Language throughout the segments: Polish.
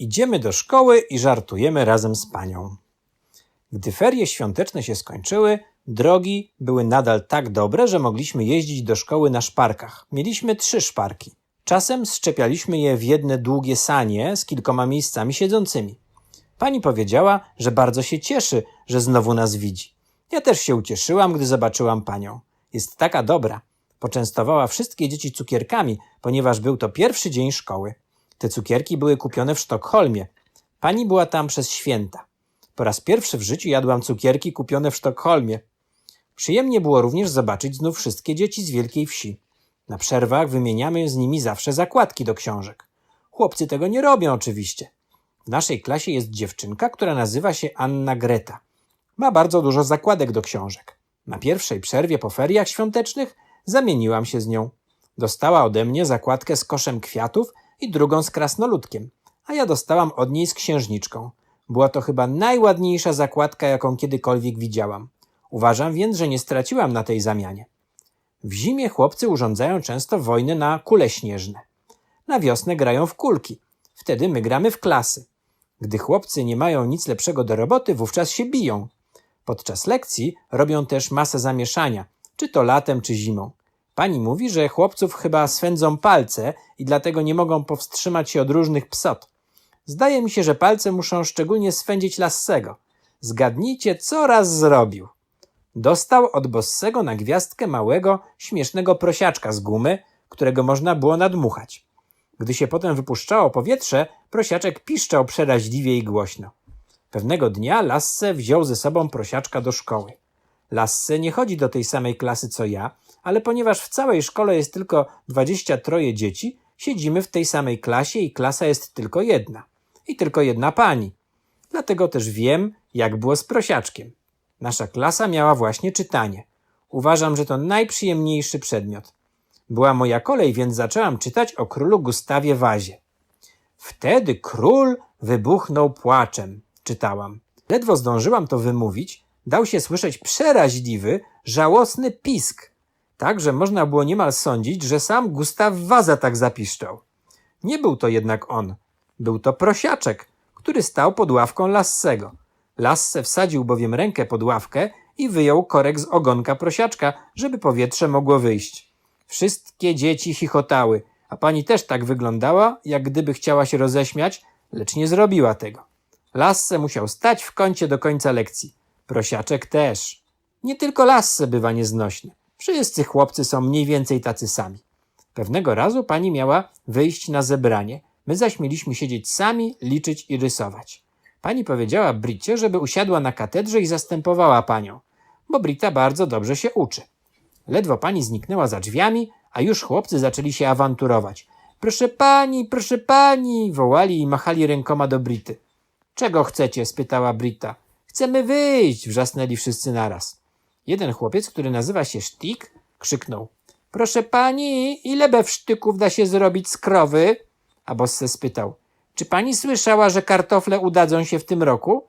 Idziemy do szkoły i żartujemy razem z panią. Gdy ferie świąteczne się skończyły, drogi były nadal tak dobre, że mogliśmy jeździć do szkoły na szparkach. Mieliśmy trzy szparki. Czasem szczepialiśmy je w jedne długie sanie z kilkoma miejscami siedzącymi. Pani powiedziała, że bardzo się cieszy, że znowu nas widzi. Ja też się ucieszyłam, gdy zobaczyłam panią. Jest taka dobra. Poczęstowała wszystkie dzieci cukierkami, ponieważ był to pierwszy dzień szkoły. Te cukierki były kupione w Sztokholmie. Pani była tam przez święta. Po raz pierwszy w życiu jadłam cukierki kupione w Sztokholmie. Przyjemnie było również zobaczyć znów wszystkie dzieci z wielkiej wsi. Na przerwach wymieniamy z nimi zawsze zakładki do książek. Chłopcy tego nie robią oczywiście. W naszej klasie jest dziewczynka, która nazywa się Anna Greta. Ma bardzo dużo zakładek do książek. Na pierwszej przerwie po feriach świątecznych zamieniłam się z nią. Dostała ode mnie zakładkę z koszem kwiatów i drugą z krasnoludkiem, a ja dostałam od niej z księżniczką. Była to chyba najładniejsza zakładka, jaką kiedykolwiek widziałam. Uważam więc, że nie straciłam na tej zamianie. W zimie chłopcy urządzają często wojny na kule śnieżne. Na wiosnę grają w kulki. Wtedy my gramy w klasy. Gdy chłopcy nie mają nic lepszego do roboty, wówczas się biją. Podczas lekcji robią też masę zamieszania, czy to latem, czy zimą. Pani mówi, że chłopców chyba swędzą palce i dlatego nie mogą powstrzymać się od różnych psot. Zdaje mi się, że palce muszą szczególnie swędzić Lassego. Zgadnijcie, co raz zrobił. Dostał od Bossego na gwiazdkę małego, śmiesznego prosiaczka z gumy, którego można było nadmuchać. Gdy się potem wypuszczało powietrze, prosiaczek piszczał przeraźliwie i głośno. Pewnego dnia Lasse wziął ze sobą prosiaczka do szkoły. Lasse nie chodzi do tej samej klasy co ja, ale ponieważ w całej szkole jest tylko 23 dzieci, siedzimy w tej samej klasie i klasa jest tylko jedna. I tylko jedna pani. Dlatego też wiem, jak było z prosiaczkiem. Nasza klasa miała właśnie czytanie. Uważam, że to najprzyjemniejszy przedmiot. Była moja kolej, więc zaczęłam czytać o królu Gustawie Wazie. Wtedy król wybuchnął płaczem, czytałam. Ledwo zdążyłam to wymówić, dał się słyszeć przeraźliwy, żałosny pisk, tak że można było niemal sądzić, że sam Gustaw Waza tak zapiszczał. Nie był to jednak on. Był to prosiaczek, który stał pod ławką Lassego. Lasse wsadził bowiem rękę pod ławkę i wyjął korek z ogonka prosiaczka, żeby powietrze mogło wyjść. Wszystkie dzieci chichotały, a pani też tak wyglądała, jak gdyby chciała się roześmiać, lecz nie zrobiła tego. Lasse musiał stać w kącie do końca lekcji. Prosiaczek też. Nie tylko Lasse bywa nieznośny. Wszyscy chłopcy są mniej więcej tacy sami. Pewnego razu pani miała wyjść na zebranie, my zaś mieliśmy siedzieć sami, liczyć i rysować. Pani powiedziała Bricie, żeby usiadła na katedrze i zastępowała panią, bo Brita bardzo dobrze się uczy. Ledwo pani zniknęła za drzwiami, a już chłopcy zaczęli się awanturować. Proszę pani, proszę pani, wołali i machali rękoma do Brity. Czego chcecie? spytała Brita. Chcemy wyjść, wrzasnęli wszyscy naraz. Jeden chłopiec, który nazywa się Sztik, krzyknął. Proszę pani, ile bewsztyków da się zrobić z krowy? A Bosse spytał. Czy pani słyszała, że kartofle udadzą się w tym roku?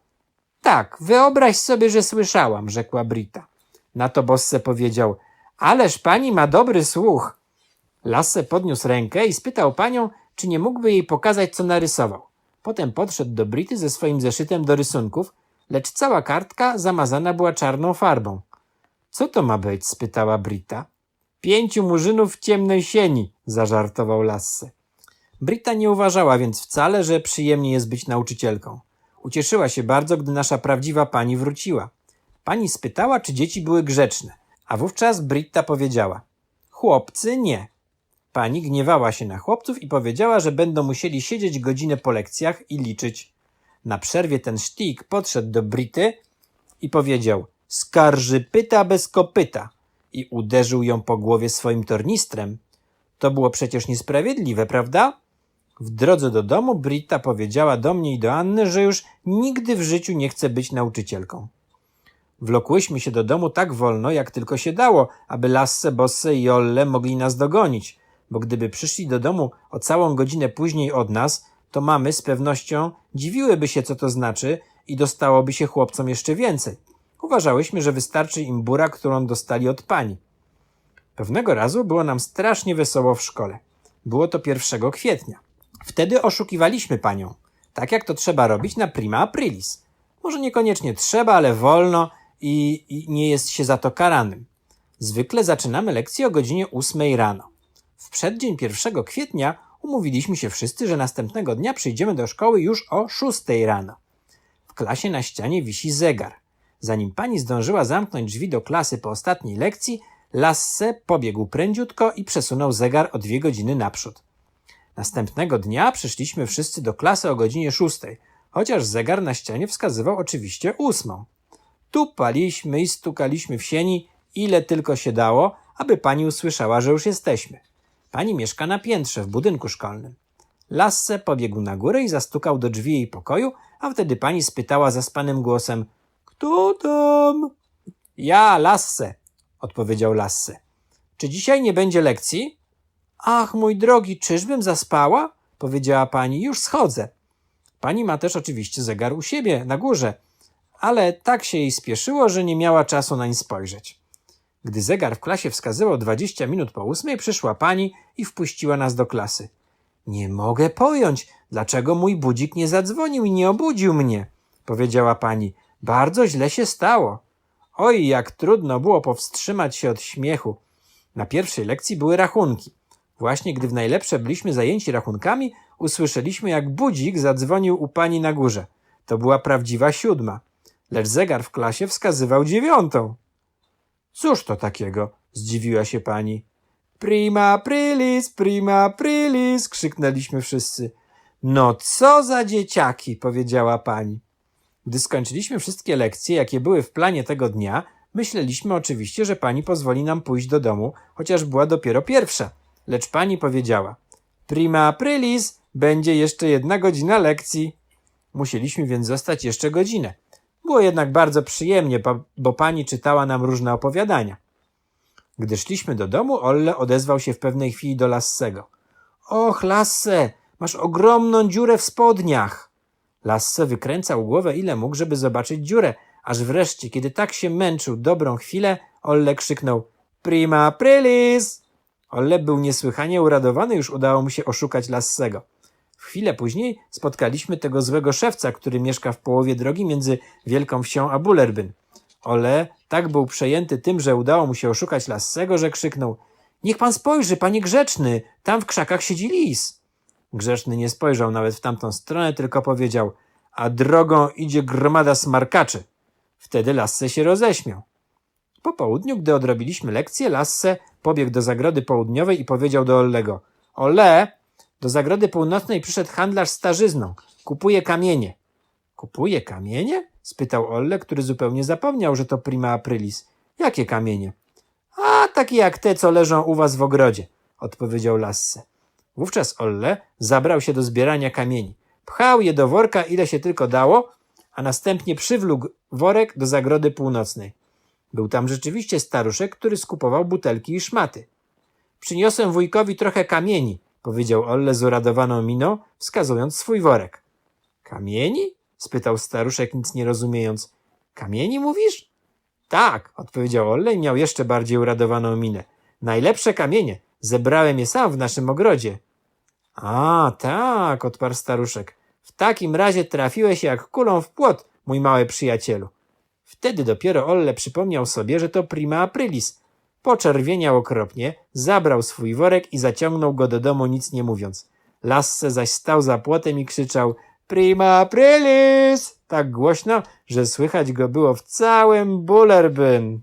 Tak, wyobraź sobie, że słyszałam, rzekła Brita. Na to Bosse powiedział. Ależ pani ma dobry słuch. Lasse podniósł rękę i spytał panią, czy nie mógłby jej pokazać, co narysował. Potem podszedł do Brity ze swoim zeszytem do rysunków, lecz cała kartka zamazana była czarną farbą. Co to ma być? spytała Brita. Pięciu murzynów w ciemnej sieni, zażartował Lasse. Brita nie uważała więc wcale, że przyjemnie jest być nauczycielką. Ucieszyła się bardzo, gdy nasza prawdziwa pani wróciła. Pani spytała, czy dzieci były grzeczne, a wówczas Britta powiedziała: Chłopcy nie. Pani gniewała się na chłopców i powiedziała, że będą musieli siedzieć godzinę po lekcjach i liczyć. Na przerwie ten sztik podszedł do Brity i powiedział: Skarży pyta bez kopyta i uderzył ją po głowie swoim tornistrem. To było przecież niesprawiedliwe, prawda? W drodze do domu Britta powiedziała do mnie i do Anny, że już nigdy w życiu nie chce być nauczycielką. Wlokłyśmy się do domu tak wolno, jak tylko się dało, aby Lasse, Bosse i Jolle mogli nas dogonić, bo gdyby przyszli do domu o całą godzinę później od nas, to mamy z pewnością dziwiłyby się, co to znaczy i dostałoby się chłopcom jeszcze więcej. Uważałyśmy, że wystarczy im bura, którą dostali od pani. Pewnego razu było nam strasznie wesoło w szkole. Było to 1 kwietnia. Wtedy oszukiwaliśmy panią. Tak jak to trzeba robić na prima aprilis. Może niekoniecznie trzeba, ale wolno i, i nie jest się za to karanym. Zwykle zaczynamy lekcję o godzinie 8 rano. W przeddzień 1 kwietnia umówiliśmy się wszyscy, że następnego dnia przyjdziemy do szkoły już o 6 rano. W klasie na ścianie wisi zegar. Zanim pani zdążyła zamknąć drzwi do klasy po ostatniej lekcji, Lasse pobiegł prędziutko i przesunął zegar o dwie godziny naprzód. Następnego dnia przyszliśmy wszyscy do klasy o godzinie 6, chociaż zegar na ścianie wskazywał oczywiście ósmą. Tupaliśmy i stukaliśmy w sieni, ile tylko się dało, aby pani usłyszała, że już jesteśmy. Pani mieszka na piętrze w budynku szkolnym. Lasse pobiegł na górę i zastukał do drzwi jej pokoju, a wtedy pani spytała zaspanym głosem: Kto tam? Ja, Lasse, odpowiedział Lasse. Czy dzisiaj nie będzie lekcji? Ach, mój drogi, czyżbym zaspała? powiedziała pani. Już schodzę. Pani ma też oczywiście zegar u siebie, na górze, ale tak się jej spieszyło, że nie miała czasu nań spojrzeć. Gdy zegar w klasie wskazywał 20 minut po ósmej, przyszła pani i wpuściła nas do klasy. Nie mogę pojąć, dlaczego mój budzik nie zadzwonił i nie obudził mnie, powiedziała pani. Bardzo źle się stało. Oj, jak trudno było powstrzymać się od śmiechu. Na pierwszej lekcji były rachunki. Właśnie gdy w najlepsze byliśmy zajęci rachunkami, usłyszeliśmy, jak budzik zadzwonił u pani na górze. To była prawdziwa siódma, lecz zegar w klasie wskazywał dziewiątą. Cóż to takiego? zdziwiła się pani. Prima aprilis, prima aprilis, krzyknęliśmy wszyscy. No co za dzieciaki, powiedziała pani. Gdy skończyliśmy wszystkie lekcje, jakie były w planie tego dnia, myśleliśmy oczywiście, że pani pozwoli nam pójść do domu, chociaż była dopiero pierwsza. Lecz pani powiedziała: Prima aprilis, będzie jeszcze jedna godzina lekcji. Musieliśmy więc zostać jeszcze godzinę. Było jednak bardzo przyjemnie, bo, pani czytała nam różne opowiadania. Gdy szliśmy do domu, Olle odezwał się w pewnej chwili do Lassego. Och, Lasse, masz ogromną dziurę w spodniach. Lasse wykręcał głowę ile mógł, żeby zobaczyć dziurę, aż wreszcie, kiedy tak się męczył dobrą chwilę, Olle krzyknął Prima aprilis! Olle był niesłychanie uradowany, już udało mu się oszukać Lassego. W chwilę później spotkaliśmy tego złego szewca, który mieszka w połowie drogi między Wielką Wsią a Bullerbyn. Ole tak był przejęty tym, że udało mu się oszukać Lassego, że krzyknął Niech pan spojrzy, panie grzeczny, tam w krzakach siedzi lis. Grzeszny nie spojrzał nawet w tamtą stronę, tylko powiedział A drogą idzie gromada smarkaczy. Wtedy Lasse się roześmiał. Po południu, gdy odrobiliśmy lekcję, Lasse pobiegł do zagrody południowej i powiedział do Ollego Ole, do zagrody północnej przyszedł handlarz starzyzną. Kupuje kamienie. Kupuje kamienie? spytał Olle, który zupełnie zapomniał, że to prima aprilis. Jakie kamienie? A, takie jak te, co leżą u was w ogrodzie, odpowiedział Lasse. Wówczas Olle zabrał się do zbierania kamieni. Pchał je do worka, ile się tylko dało, a następnie przywlókł worek do zagrody północnej. Był tam rzeczywiście staruszek, który skupował butelki i szmaty. Przyniosłem wujkowi trochę kamieni, powiedział Olle z uradowaną miną, wskazując swój worek. Kamieni? spytał staruszek, nic nie rozumiejąc. Kamieni mówisz? Tak, odpowiedział Olle i miał jeszcze bardziej uradowaną minę. Najlepsze kamienie. Zebrałem je sam w naszym ogrodzie. A, tak, odparł staruszek. W takim razie trafiłeś jak kulą w płot, mój mały przyjacielu. Wtedy dopiero Olle przypomniał sobie, że to prima aprilis. Poczerwieniał okropnie, zabrał swój worek i zaciągnął go do domu, nic nie mówiąc. Lasse zaś stał za płotem i krzyczał Prima aprilis! Tak głośno, że słychać go było w całym Bullerbyn.